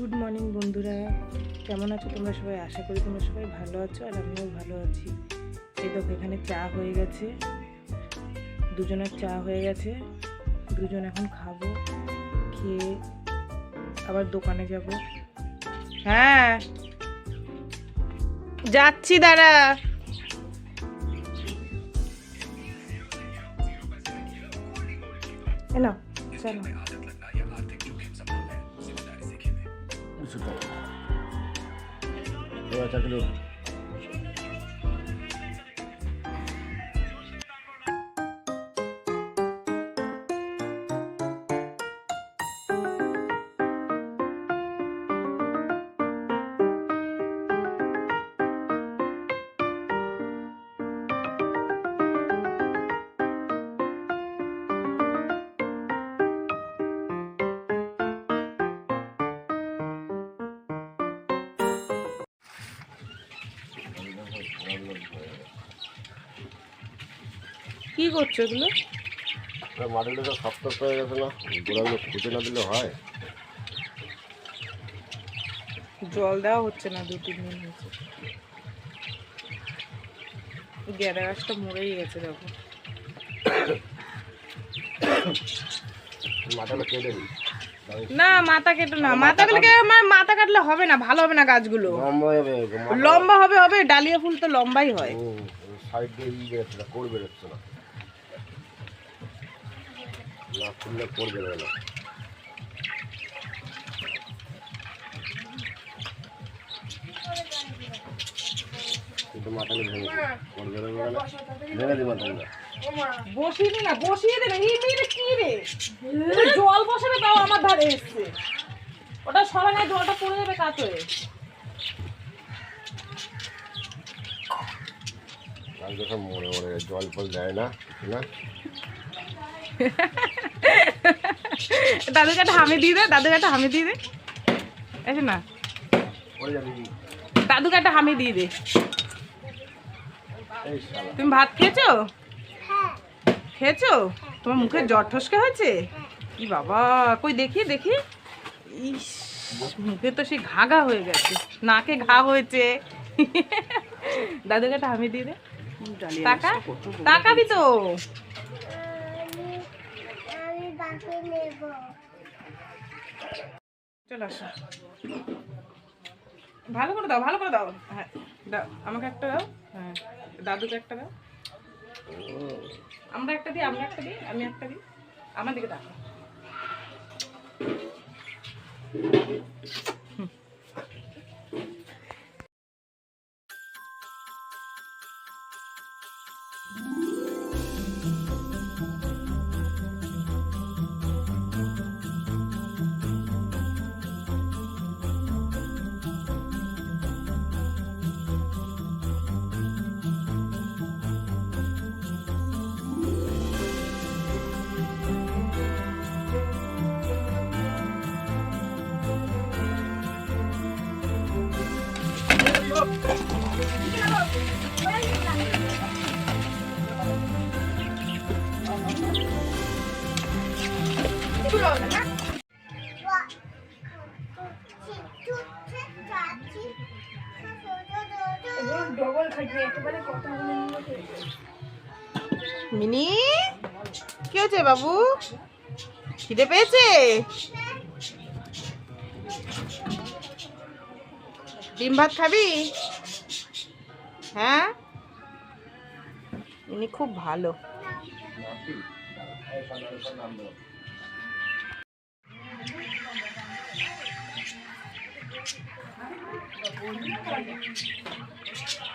Good morning বন্ধুরা। কেমন আছো তোমরা সবাই? আশা করি তোমরা সবাই ভালো আছো আর আমিও ভালো আছি। এই দেখো, এখানে চা হয়ে গেছে। দুজনের চা হয়ে গেছে। দুজন এখন খাব, খেয়ে আবার দোকানে যাব। হ্যাঁ। যাচ্ছি, দাঁড়া। এনো চলো এবার চাকরি কি করছ এগুলো? মাটিগুলো তো শক্ত হয়ে গেছে না। গোড়াগুলো খুঁজে না দিলে হয়। জল দেওয়া হচ্ছে না দু তিন দিন হয়েছে। গেঁদা গাছটা মরেই গেছে দেখো। মাথাটা কেটে দিই। না মাথা কেটে না। মাথা কেটে আমার মাথা কাটলে হবে না ভালো হবে না গাছগুলো। লম্বা হবে হবে। ডালিয়া ফুল তো লম্বাই হয়। সাইড দিয়ে ই বেরোচ্ছে না। কিন্তু মাথাটা ভেঙে ভেঙে বসিয়ে দে না বসিয়ে দে না এই মেয়েটা কি রে? জল বসাবে তাও আমার ধারে এসছে। ওটা সবাই না জলটা পড়ে যাবে কাতরে কালকে সব মরে মরে জল ফল দেয় না না? দাদুকে একটা হামি দিয়ে দে দাদুকে একটা হামি দিয়ে দে। এসে না। দাদুকে একটা হামি দিয়ে দে। তুমি ভাত খেয়েছো? খেয়েছো? তোমার মুখে জ্বর ঠসকে হয়েছে? কি বাবা কই দেখি দেখি। ইস মুখে তো সেই ঘা ঘা হয়ে গেছে। নাকে ঘা হয়েছে। দাদুকে একটা হামি দিয়ে দে। টাকা? তাকাবি তো চলে আসো। ভালো করে দাও, ভালো করে দাও। হ্যাঁ আমাকে একটা দাও। হ্যাঁ দাদুকে একটা দাও। আমরা একটা দিই, আমরা একটা দিই, আমি একটা দিই। আমার দিকে দেখো মিনি কি হয়েছে বাবু? খিদে পেয়েছে? ডিম ভাত খাবি? হ্যাঁ? ইনি খুব ভালো।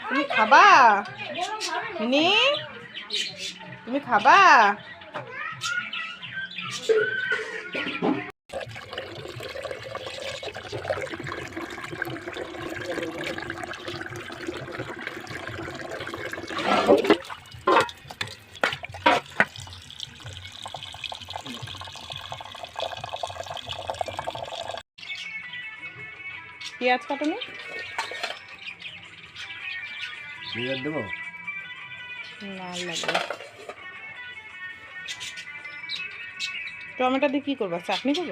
তুমি খাবা? তুমি খাবা? পেঁয়াজ কাটনি। পেঁয়াজ দেবো? না লাগবে টমেটো দিয়ে কি করব? চাটনি করব?